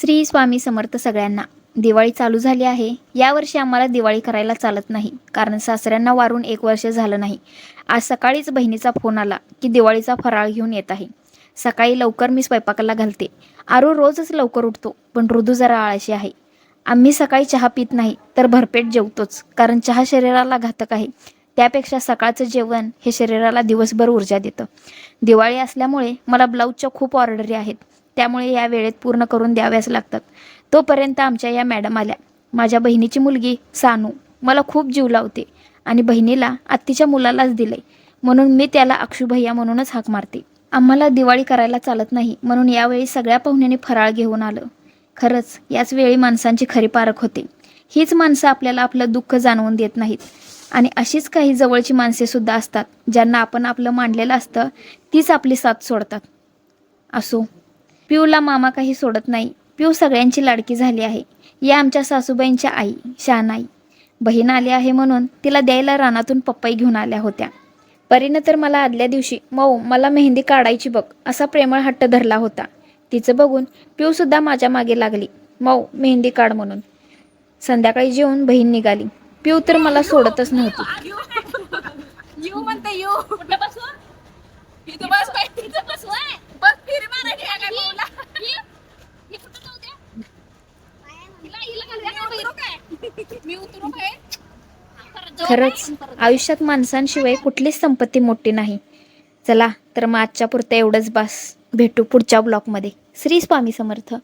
श्री स्वामी समर्थ सगळ्यांना. दिवाळी चालू झाली आहे. यावर्षी आम्हाला दिवाळी करायला चालत नाही. कारण सासऱ्यांना वारून एक वर्ष झालं नाही. आज सकाळीच बहिणीचा फोन आला की दिवाळीचा फराळ घेऊन येत आहे. सकाळी लवकर मी स्वयंपाकाला घालते. आरू रोजच लवकर उठतो पण ऋतू जरा आळशी आहे. आम्ही सकाळी चहा पित नाही तर भरपेट जेवतोच कारण चहा शरीराला घातक आहे. त्यापेक्षा सकाळचं जेवण हे शरीराला दिवसभर ऊर्जा देतं. दिवाळी असल्यामुळे मला ब्लाऊजच्या खूप ऑर्डरी आहेत. त्यामुळे या वेळेत पूर्ण करून द्याव्याच लागतात. तोपर्यंत आमच्या या मॅडम आल्या. माझ्या बहिणीची मुलगी सानू मला खूप जीव लावते आणि बहिणीला आत्तीच्या मुलालाच दिले म्हणून मी त्याला अक्षू भैया म्हणूनच हाक मारते. आम्हाला दिवाळी करायला चालत नाही म्हणून यावेळी सगळ्या पाहुण्यांनी फराळ घेऊन आलं. खरंच याच वेळी माणसांची खरी पारख होते. हीच माणसं आपल्याला आपलं दुःख जाणवून देत नाहीत. आणि अशीच काही जवळची माणसे सुद्धा असतात ज्यांना आपण आपलं मांडलेलं असतं तीच आपली साथ सोडतात. असो. पिऊला मामा काही सोडत नाही. पिऊ सगळ्यांची लाडकी झाली आहे. या आमच्या सासूबाईंच्या आई शहानाई बहीण आली आहे म्हणून तिला द्यायला रानातून पप्पाई घेऊन आल्या होत्या. परीनं तर मला आदल्या दिवशी मऊ मला मेहंदी काढायची बघ असा प्रेमळ हट्ट धरला होता. तिचं बघून पिऊसुद्धा माझ्या मागे लागली. मऊ मेहंदी काढ म्हणून. संध्याकाळी जेवून बहीण निघाली. पिऊ तर मला सोडतच नव्हती. येऊ म्हणते यू खरंच आयुष्यात माणसांशिवाय कुठलीच संपत्ती मोठी नाही. चला तर मग आजच्या पुरतं एवढंच बास. भेटू पुढच्या ब्लॉगमध्ये. श्री स्वामी समर्थ.